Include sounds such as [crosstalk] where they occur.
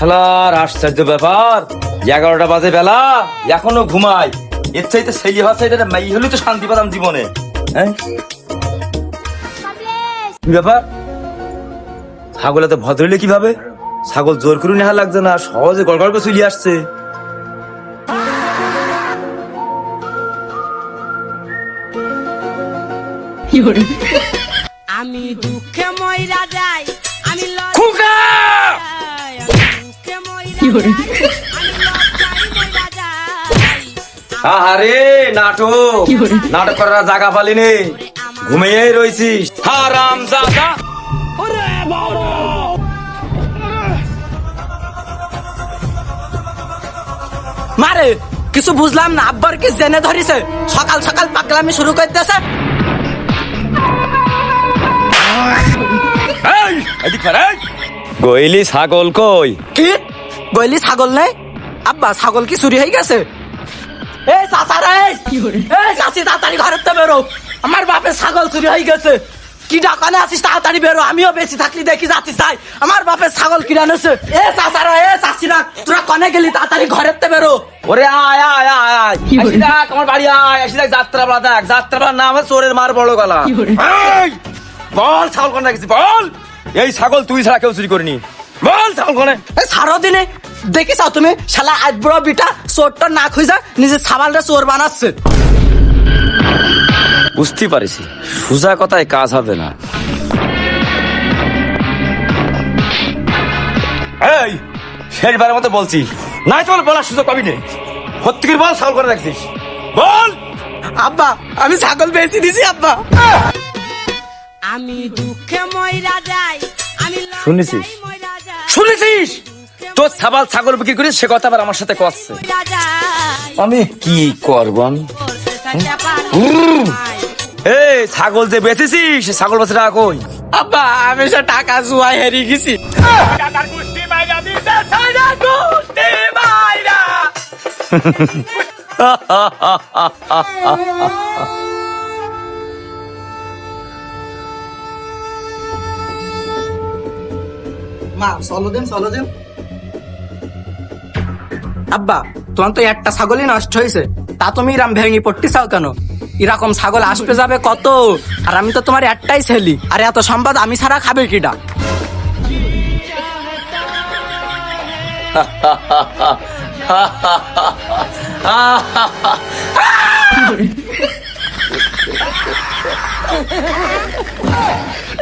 শালার আশ্চর্য ব্যাপার। এগারোটা বাজে বেলা, এখনও ঘুমাই। এর চাইতে সেই চাইতে মাই হলে তো শান্তি পেতাম জীবনে। হ্যাঁ? ব্যাপার? ছাগল এত ভদ্র হইলে কীভাবে? ছাগল জোর করে নেহা লাগছে না, সহজে গড় গড় করে চলে আসছে। আমি দুঃখে ময়রা আরে নাটক। নাটক করার জায়গা পালি নে ঘুমিয়ে রয়েছিস হারাম জাদা মারে কিছু বুঝলাম না আব্বার কি জেনে ধরিছে? সকাল সকাল পাকলামি শুরু করতেছে। গইলি ছাগল কই? কি? গইলি ছাগল নাই আব্বা ছাগল কি চুরি হয়ে গেছে? এই চাচারা এই এই চাচি তাড়াতাড়ি ঘরের তো বেরো। আমার বাপের ছাগল চুরি হয়ে গেছে। কি ডাকানে আছিস তাড়াতাড়ি বেরো। আমিও বেশি থাকলি দেখি যাচ্ছিস তাই আমার বাপের ছাগল কিনে আনেছে এ চাচারা এ চাচিরা তোরা কনে গেলি? তাড়াতাড়ি ঘরের তো বেরো। ওরে আয় আয় আয় আয় আসি দেখ আমার বাড়ি আয়। আসি দেখ যাত্রা পালা দেখ। যাত্রা পালার নাম চোরের মার বড় গলা। বল ছাগল কোন রাখিস বল। এই ছাগল তুই ছাড়া কেউ চুরি করিনি। বল ছাগল কোনে? এই সারো দিনে দেখি চাও তুমি শালা আজবড় বিটা চোরটা না খুঁজা নিজের সাবালটা চোর বানাচ্ছে বুঝতে পারিছি সোজা কথায় কাজ হবে না। এই শেষবারের মতো বলছি নাই তোমার বলার সুযোগ পাবি নে। সত্যিকার বল ছাগল করে রাখছিস? বল! আব্বা আমি ছাগল বেশি দিছি আব্বা। আমি দুঃখে ময়রা যাই আমি শুনেছিস? শুনেছিস? তোর ছাবাল ছাগল বিক্রি করিস সে কথা আবার আমার সাথে কচ্ছে আমি কি করব আমি। এই ছাগল যে বেচেছিস সে ছাগল বেচে টাকা কই? আব্বা আমি সে টাকা জুয়াই হেরিয়ে গেছি। [laughs] [laughs] আব্বা, তোমার তো একটা ছাগলই নষ্ট হয়েছে। তা তুমি ইরাম ভেঙে পড়তে চাও কেন? এরকম ছাগল আসবে যাবে কত? আর আমি তো তোমার একটাই ছেলি। আর এত সম্পদ আমি ছাড়া খাবে কিটা [laughs]